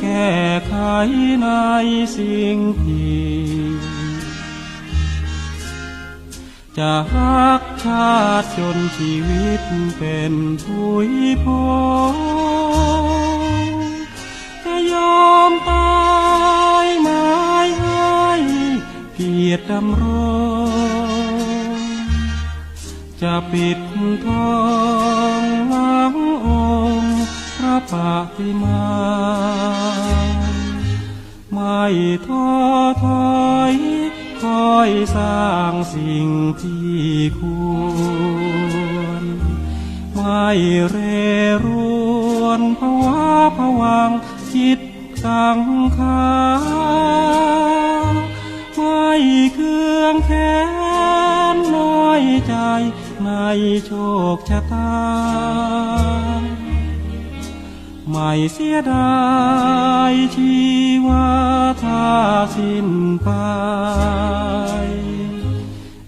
แก้ไขในสิ่งที่จะรักชาติจนชีวิตเป็นผุยพงจะยอมตายไม้ให้เกียรติดำรงจะปิดทองลังองค์พระ ปฏิมาไม่ท้อถอยคอยสร้างสิ่งที่ควร ไม่เรรวนภาวะผวังคิดกังขาไม่เครื่องแค้นน้อยใจในโชคชะตา ไม่เสียดายชีวาถ้าสิ้นไป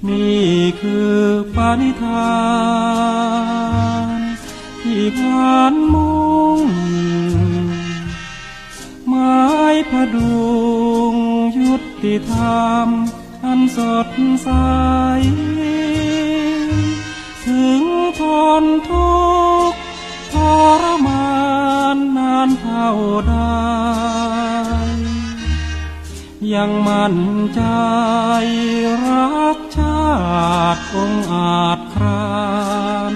นี่คือปาณิธาน ที่ผ่านมุ่งไม้พดุงยุติธรรม อันสดใส ถึงทนทุ เท่าใดยังมั่นใจรักชาติองอาจคราน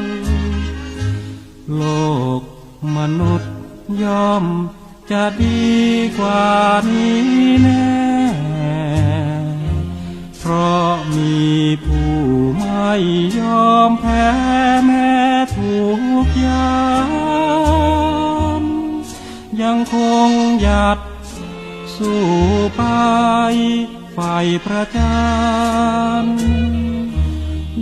โลกมนุษย์ย่อมจะดีกว่านี้แน่เพราะมีผู้ไม่ยอมแพ้แม้ถูกยาัดสู่ไปไฟประจัน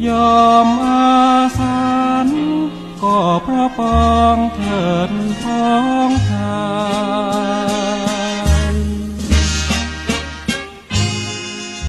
ยอมอาสานก็พระปองเถิดพ้องทาน